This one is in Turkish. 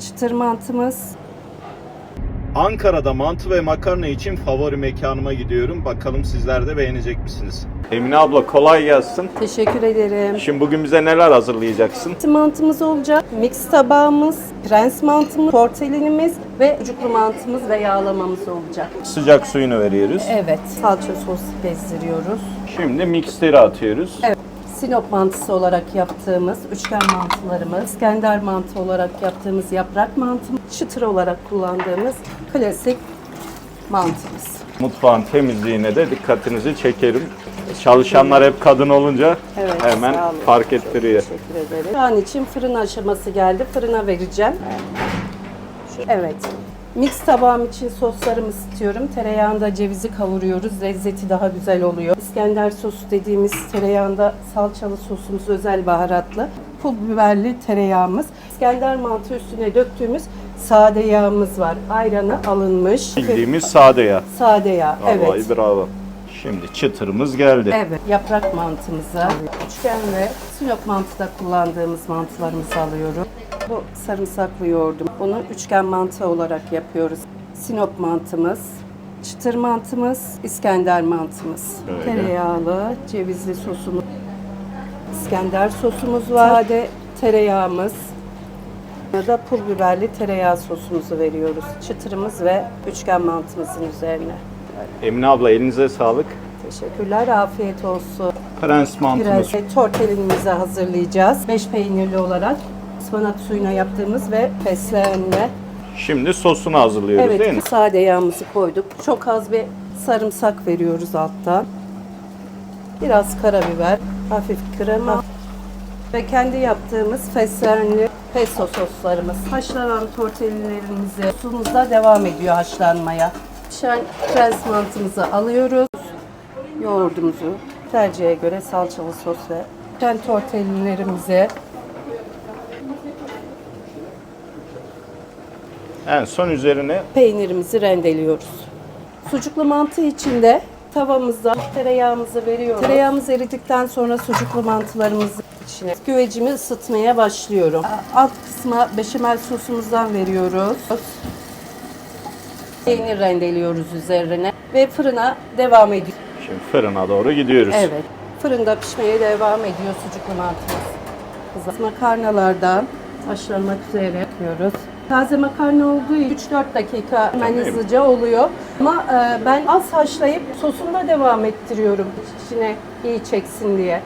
çıtır mantımız. Ankara'da mantı ve makarna için favori mekanıma gidiyorum. Bakalım sizler de beğenecek misiniz? Emine abla kolay gelsin. Teşekkür ederim. Şimdi bugün bize neler hazırlayacaksın? Mantımız olacak, mix tabağımız, prens mantımız, tortellinimiz ve sucuklu mantımız ve yağlamamız olacak. Sıcak suyunu veriyoruz. Evet, salça sos gezdiriyoruz. Şimdi miksteri atıyoruz. Evet. Sinop mantısı olarak yaptığımız üçgen mantılarımız, İskender mantı olarak yaptığımız yaprak mantımız, çıtır olarak kullandığımız klasik mantımız. Mutfağın temizliğine de dikkatinizi çekerim. Çalışanlar hep kadın olunca Evet, hemen sağ olun. fark ettiriyor. Teşekkür ederim. Şu an için fırın aşaması geldi. Fırına vereceğim. Evet. Mix tabağım için soslarımı ısıtıyorum. Tereyağında cevizi kavuruyoruz. Lezzeti daha güzel oluyor. İskender sosu dediğimiz tereyağında salçalı sosumuz özel baharatlı. Pul biberli tereyağımız. İskender mantı üstüne döktüğümüz sade yağımız var. Ayranı alınmış. Bildiğimiz sade yağ. Sade yağ. Vallahi Evet. bravo. Şimdi çıtırımız geldi. Evet, yaprak mantımıza, üçgen ve sinop mantıda kullandığımız mantılarımızı alıyorum. Bu sarımsaklı yoğurdum. Bunu üçgen mantı olarak yapıyoruz. Sinop mantımız, çıtır mantımız, İskender mantımız. Öyle. Tereyağlı, cevizli sosumuz, İskender sosumuz var. Sade tereyağımız. Ya da pul biberli tereyağı sosumuzu veriyoruz. Çıtırımız ve üçgen mantımızın üzerine. Emine abla elinize sağlık. Teşekkürler, afiyet olsun. Prens mantımız. Biraz tortellinimizi hazırlayacağız. Beş peynirli olarak ıspanak suyuna yaptığımız ve fesleğenle. Şimdi sosunu hazırlıyoruz değil mi? Evet, sade yağımızı koyduk. Çok az bir sarımsak veriyoruz alttan. Biraz karabiber, hafif krema ve kendi yaptığımız fesleğenli pesto soslarımız. Haşlanan tortellilerimizi sosumuzda devam ediyor haşlanmaya. Pişen prens mantımızı alıyoruz. Yoğurdumuzu tercihe göre salçalı sos ve pişen tortellilerimizi En son üzerine peynirimizi rendeliyoruz. Sucuklu mantı için de tavamızda tereyağımızı veriyoruz. Tereyağımız eridikten sonra sucuklu mantılarımızı içine güvecimi ısıtmaya başlıyorum. Alt kısma beşamel sosumuzdan veriyoruz. Peynir rendeliyoruz üzerine ve fırına devam ediyor. şimdi fırına doğru gidiyoruz. Evet. Fırında pişmeye devam ediyor sucuklu mantımız. Kızartma makarnalardan haşlanmak üzere yapıyoruz. Taze makarna olduğu için 3-4 dakika hemen Tabii. hızlıca oluyor. Ama e, ben az haşlayıp sosunda devam ettiriyorum içine iyi çeksin diye.